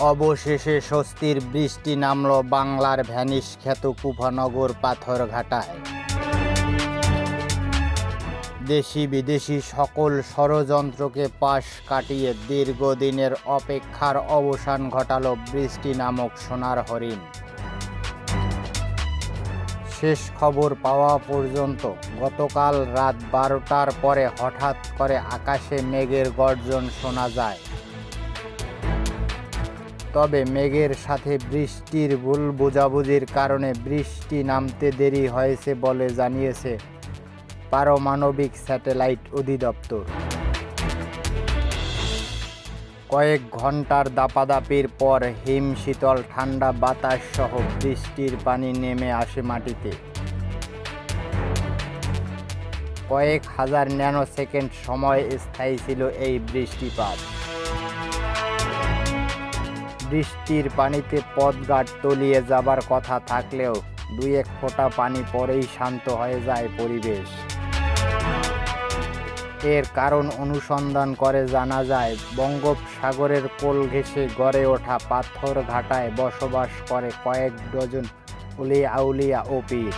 অবশেষে স্বস্তির বৃষ্টি নামল বাংলার ভ্যানিশ খ্যাত কুফানগর পাথরঘাটায় দেশি বিদেশি সকল ষড়যন্ত্রকে পাশ কাটিয়ে দীর্ঘদিনের অপেক্ষার অবসান ঘটালো বৃষ্টি নামক সোনার হরিণ। শেষ খবর পাওয়া পর্যন্ত গতকাল রাত বারোটার পরে হঠাৎ করে আকাশে মেঘের গর্জন শোনা যায়। তবে মেঘের সাথে বৃষ্টির ভুল বোঝাবুঝির কারণে বৃষ্টি নামতে দেরি হয়েছে বলে জানিয়েছে পারমাণবিক স্যাটেলাইট অধিদপ্তর। কয়েক ঘণ্টার দাপাদাপির পর হিম, শীতল, ঠান্ডা বাতাস সহ বৃষ্টির পানি নেমে আসে মাটিতে। কয়েক হাজার ন্যানো সেকেন্ড সময় স্থায়ী ছিল এই বৃষ্টিপাত। বৃষ্টির পানিতে পথঘাট তলিয়ে যাবার কথা থাকলেও দুই এক ফোঁটা পানি পরেই শান্ত হয়ে যায় পরিবেশ। এর কারণ অনুসন্ধান করে জানা যায়, বঙ্গোপসাগরের কোল ঘেঁষে গড়ে ওঠা পাথর ঘাটায় বসবাস করে কয়েক ডজন উলিয়া আউলিয়া ও পীর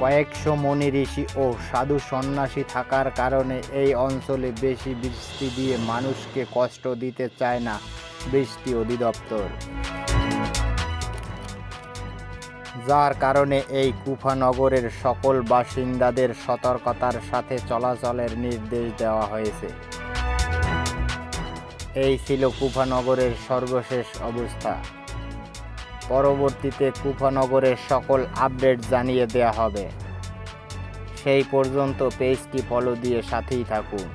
কয়েকশো মনি ঋষি ও সাধু সন্ন্যাসী থাকার কারণে এই অঞ্চলে বেশি বৃষ্টি দিয়ে মানুষকে কষ্ট দিতে চায় না। বৃষ্টি অধিদপ্তর। যার কারণে এই কুফানগরের সকল বাসিন্দাদের সতর্কতার সাথে চলাচলের নির্দেশ দেওয়া হয়েছে। এই ছিল কুফানগরের সর্বশেষ অবস্থা। পরবর্তীতে কুফানগরের সকল আপডেট জানিয়ে দেওয়া হবে। সেই পর্যন্ত পেজটি ফলো দিয়ে সাথেই থাকুন।